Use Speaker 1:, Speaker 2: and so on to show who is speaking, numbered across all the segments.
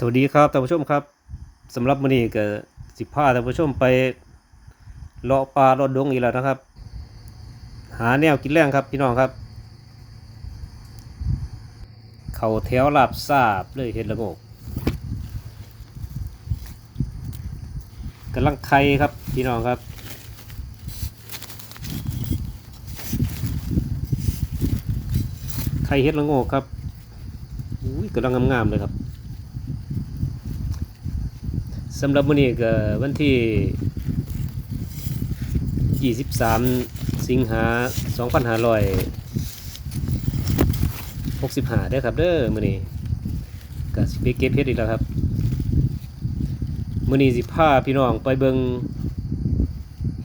Speaker 1: สวัสดีครับท่านผู้ชมครับสำหรับมื้อนี้ก็สิพาท่านผู้ชมไปเลาะป่าเลาะดงอีกแล้วนะครับ หาแนวกินแรงครับพี่น้องครับ เขาแถวลาบซาบเลยเห็ดละโงกกำลังไข่ครับพี่น้องครับไข่เห็ดละโงกครับอุ้ยกำลังงามๆเลยครับ สำหรับมื้อนี้ก็วันที่ 23 สิงหา2565เด้อครับเด้อมื้อนี้ก็สิไปเก็บเฮ็ดอีกแล้วครับมื้อนี้สิพาพี่น้องไปเบิ่ง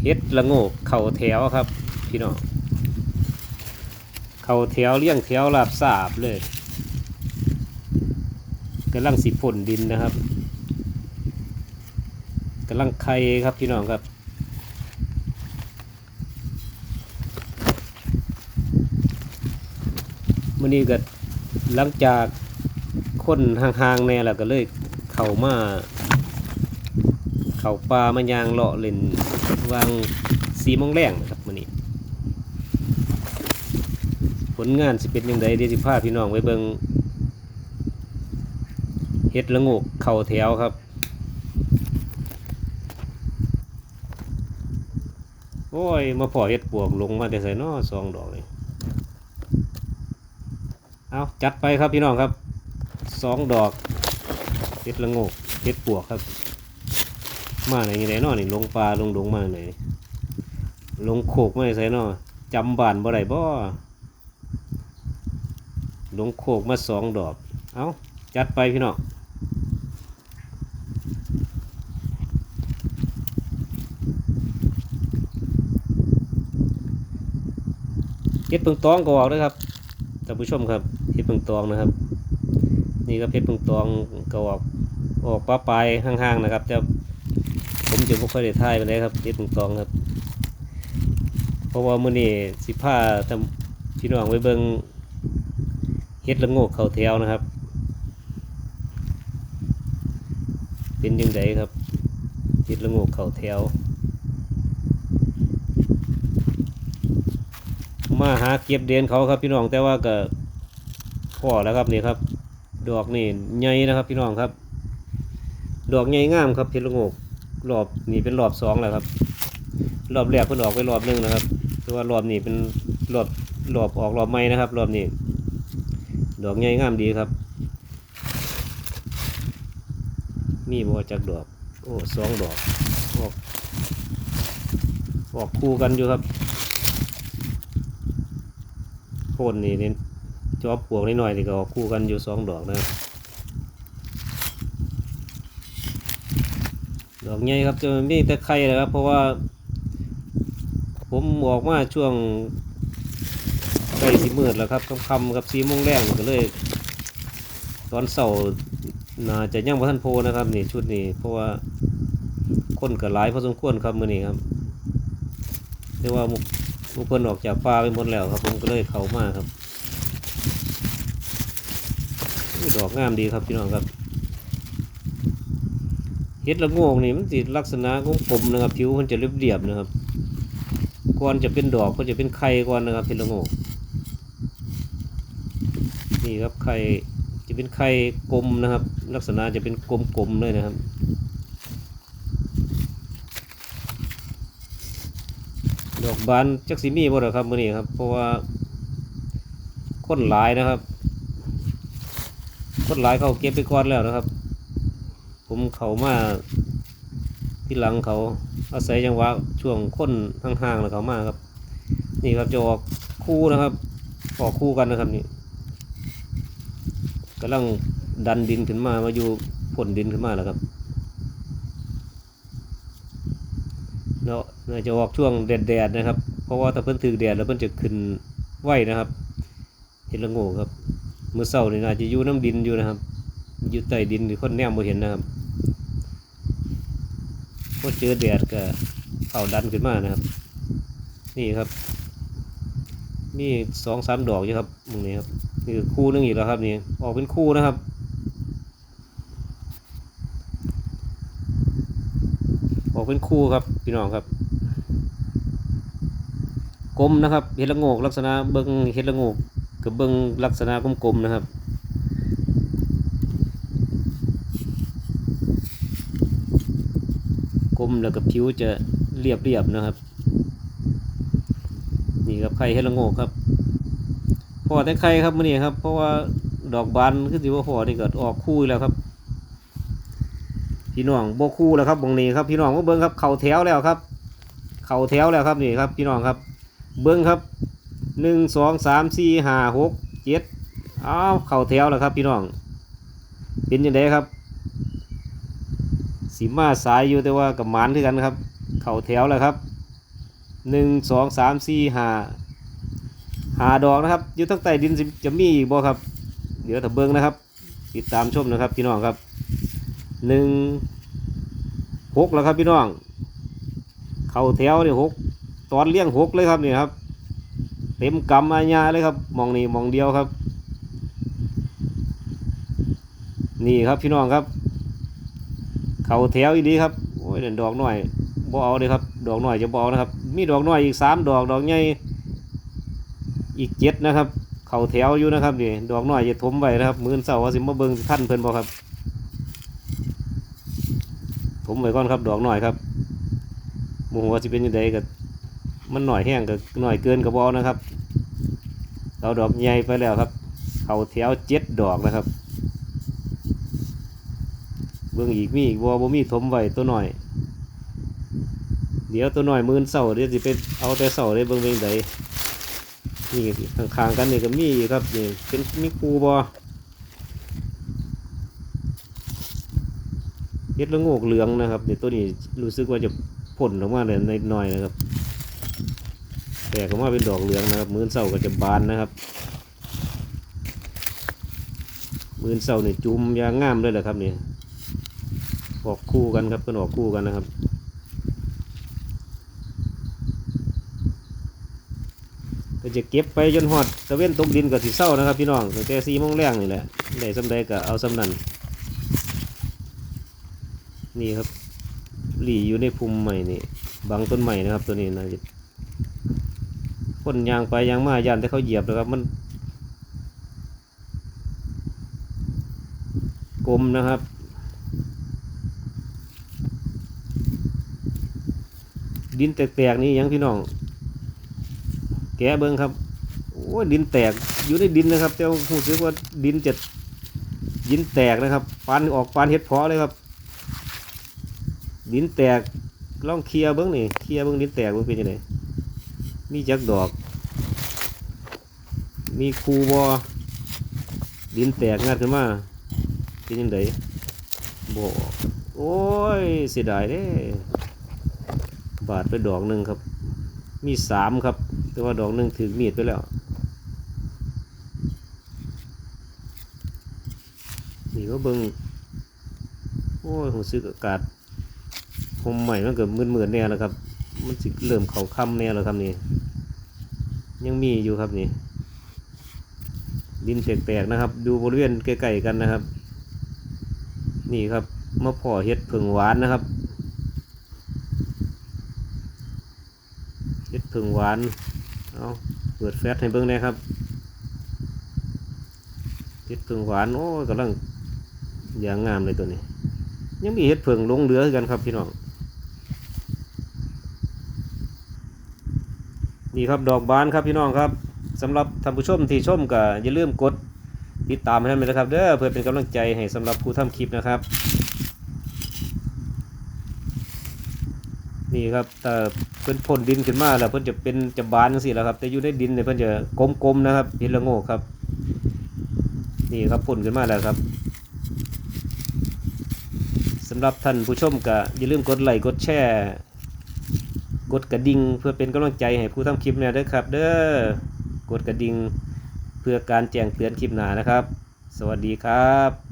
Speaker 1: เฮ็ดละโงกเข้าแถวครับ พี่น้องเข้าแถวเลี้ยงแถวราบสาบเลยกำลังสิพ่นดินนะครับำลังไข่ครับพี่น้องครับมื่อนี้ก็หลังจากคนห่างๆแน่แล้วก็เลยเข้ามาเข้าป่ามายางเลาะเล่นวางสีโมงแรงนะครับมื่อนี้ ผลงานสิเป็นยังไงเดี๋ยวสิพาพี่น้องไว้เบิงเฮ็ดละงกเข่าแถวครับ โอ้ย มาพอเฮ็ดปวกลงมาแต่ใส่นอสองดอกเลยเอาจัดไปครับพี่น้องครับสองดอกเฮ็ดละงกเฮ็ดปวกครับ มาไหนยังไงนอนี่ลงปลาลงดงมาไหนลงโขกมาใส่นอจำบานบ่ได้บ่ลงโขกมาสองดอก เอาจัดไปพี่น้อง เฮ็ดพิ่งตองก็ออกด้วยครับท่านผู้ชมครับเฮ็ดพิ่งตองนะครับ นี่ก็เฮ็ดพิ่งตองก็ออกออกปลาปลายห่างๆนะครับแต่ผมจะบ่ค่อยได้ถ่ายไปเลยครับเฮ็ดพิ่งตองครับ เพราะว่ามื้อนี้สิพาท่าพี่น้องไปเบิ่งเฮ็ดละโงกเข้าแถวนะครับ เป็นจังไดครับเฮ็ดละโงกเข้าแถว มาหาเก็บเดนเขาครับพี่น้องแต่ว่าก็พอแล้วครับนี่ครับ ดอกนี่ใหญ่นะครับ พี่น้องครับ ดอกใหญ่งามครับเพชรละโงกรอบนี่เป็นรอบสองแล้วครับ รอบแรกเพิ่นออกไปรอบหนึ่งนะครับแต่ว่ารอบนี้เป็นรอบรอบออกรอบใหม่นะครับ รอบนี้ ดอกใหญ่งามดีครับ มีบัวจากดอกโอ้สองดอกออกออกคู่กันอยู่ครับ โคนนี่นี่จอบปลวกนิดหน่อยนี่ก็ออกคู่กันอยู่สองดอกนะดอกใหญ่ครับจะมีแต่ไข่นะครับ เพราะว่า ผมออกมาช่วงใกล้สีมืดแล้วครับค่ำๆกับสีโมงแรงก็เลย ตอนเสาร์น่าจะยังบ่ทันโพนะครับนี่ชุดนี้ เพราะว่าคนก็หลายพอสมควรครับมื้อนี้ครับเรียกว่า หมุเพิ่นออกจากป่าไปหมดแล้วครับ ผมก็เลยเขามาครับดอกงามดีครับพี่น้องครับเห็ดละโงกนี่มันสิดลักษณะของกลมนะครับ ผิวมันจะเรียบๆนะครับก่อนจะเป็นดอกก็จะเป็นไข่ก่อนนะครับเห็ดละโงกนี่ครับไข่จะเป็นไข่กลมนะครับ ลักษณะจะเป็นกลมๆเลยนะครับ ดอกบานจักสีมีบ่หรอครับมื้อนี้ครับ เพราะว่าคนหลายนะครับ คนหลายเขาเก็บไปก่อนแล้วนะครับ ผมเขามาที่หลังเขาอาศัยจังหวะช่วงคนห่างๆแล้วเขามาครับ นี่ครับจะออกคู่นะครับ ออกคู่กันนะครับนี่กำลังดันดินขึ้นมามาอยู่ผลดินขึ้นมาแล้วครับ แล้วน่าจะออกช่วงแดดๆนะครับ เพราะว่าถ้าเพิ่นถือแดดแล้วเพิ่นจะขึ้นไหวนะครับ เห็นละโง่ครับเมื่อเช้านี่น่าจะอยู่น้ำดินอยู่นะครับ อยู่ใต้ดินหรือคนแนมบ่เห็นนะครับพอเจอแดดก็เข้าดันขึ้นมานะครับ นี่ครับมีสองสามดอกอยู่ครับตรงนี้ครับนี่คือคู่นึงอีกแล้วครับนี่ออกเป็นคู่นะครับ อกเป็นคู่ครับพี่น้องครับกลมนะครับเห็ดละโงกลักษณะเบิ้งเห็ดละโงกกับเบิ้งลักษณะกลมๆนะครับกลมแล้วก็ผิวจะเรียบๆนะครับ นี่ครับไข่เห็ดละโงกครับพอแต่ไข่ครับมื่อนี้ครับ เพราะว่าดอกบานคือสิว่าพอนี่ก็ออกคู่แล้วครับ พี่น้องโบคู่แล้วครับบงนี้ครับพี่น้องก็เบิ้งครับเข่าแถวแล้วครับ เข่าแถวแล้วครับนี่ครับ พี่น้องครับ เบิ้งครับหนึ่งสองสามสี่ห้าหกเจ็ดอ้าวเข่าแถวแล้วครับ พี่น้อง เป็นยังไงครับสีมาสายอยู่แต่ว่ากับหมานคือกันครับ เข่าแถวแล้วครับหนึ่งสองสามสี่ห้าหาดอกนะครับอยู่ทั้งใต้ดินจะมีอีกบ่ครับ เดี๋ยวถ้าเบิ้งนะครับ ติดตามชมนะครับ พี่น้องครับ หนึ่งหกแล้วครับพี่น้อง เข่าแถวนี่หกตอนเลี้ยงหกเลยครับนี่ครับ เต็มกำอาญาเลยครับมองนี่มองเดียวครับ นี่ครับพี่น้องครับ เข่าแถวอีดีครับโอ้ยเด่นดอกหน่อยบ่เอาเลยครับ ดอกหน่อยจะบ่เอานะครับ มีดอกหน่อยอีกสามดอกดอกใหญ่อีกเจ็ดนะครับ เข่าแถวอยู่นะครับนี่ดอกหน่อยจะทมไว้นะครับมือเสาร์ว่าสิมาเบิงท่านเพิ่นบ่ครับ ถมไว้ก่อนครับดอกหน่อยครับโมโหว่าสิเป็นยังไงกับมันหน่อยแห้งกับหน่อยเกินกับบเอนะครับเอาดอกใหญ่ไปแล้วครับ เขาแถวเจ็ดดอกนะครับ เบิ่งอีกมีอีกบัวบ่มีถมไว้ตัวหน่อย เดี๋ยวตัวหน่อยมือนเสาเดี๋ยวสิไปเอาแต่เสาได้เบิ่งเบิ่งใดนี่ข้างๆกันนี่ก็มีครับนี่เป็นมีคูบอ เฮ็ดละโงกเหลืองนะครับเดี๋ยวตัวนี้รู้สึกว่าจะผลออกมาเลยในหน่อยนะครับ แตกออกมาเป็นดอกเหลืองนะครับ มือนเสาก็จะบานนะครับ มือนเสานี่จุ่มยางงามเลยแหละครับเนี่ยออกคู่กันครับเพิ่นออกคู่กันนะครับก็จะเก็บไปจนหอดตะเว้นตกดินกับสีเศร้านะครับพี่น้องตั้งแต่สี่โมงแรงนี่แหละได้สำใดก็เอาสำนัน นี่ครับ หลีอยู่ในภูมิใหม่นี่บางต้นใหม่นะครับ ตัวนี้นะคนยางไปยางมายันแต่เขาเหยียบนะครับ มันกลมนะครับดินแตกๆนี่ยังพี่น้อง แกะเบิ้งครับโอ้ดินแตกอยู่ในดินนะครับแต่รู้สึกว่าดินจะดินแตกนะครับปานออกปานเห็ดเพาะเลยครับ ดินแตกลองเคลียเบิ้งนี่เคลียเบิ้งดินแตกเบิ้งเป็นยังไงมีจักดอก มีคูบอดินแตกงัดขึ้นมาเป็นยังไงบ่โอ้ยเสียดายเด้บาดไปดอกหนึ่งครับ มีสามครับ แต่ว่าดอกหนึ่งถือมีดไปแล้วนี่ก็เบิงโอ้ยผมซื้ออากาศ ผมใหม่มันเกิดมืดๆแน่แล้วครับ มันสิเริ่มเขาค่ำแน่แล้วครับนี่ ยังมีอยู่ครับนี่ ดินแตกๆนะครับ ดูบริเวณใกล้ๆกันนะครับ นี่ครับมะพร้าวเห็ดผึ่งหวานนะครับเห็ดผึ่งหวาน เอาเปิดแฟลชให้เบิ่งหนะครับเห็ดผึ่งหวาน โอ้กำลังอย่างงามเลยตัวนี้ ยังมีเห็ดผึ่งลงเหลือกันครับพี่น้อง นี่ครับดอกบานครับพี่น้องครับสำหรับท่านผู้ชมที่ชมก็อย่าลืมกดติดตามให้ท่านด้วยนะครับเด้อเพื่อเป็นกำลังใจให้สำหรับผู้ทำคลิปนะครับ นี่ครับแต่เพิ่นพ่นดินขึ้นมาแล้วเพิ่นจะเป็นจะบานจังซี่แล้วครับ แต่อยู่ในดินเนี่ยเพิ่นจะกลมๆนะครับเห็นละโงกครับ นี่ครับพ่นขึ้นมาแล้วครับสำหรับท่านผู้ชมก็อย่าลืมกดไลค์กดแชร์ กดกระดิ่งเพื่อเป็นกำลังใจให้ผู้ทำคลิปเนี่ยด้วยครับ เด้อกดกระดิ่งเพื่อการแจ้งเตือนคลิปหน้านะครับ สวัสดีครับ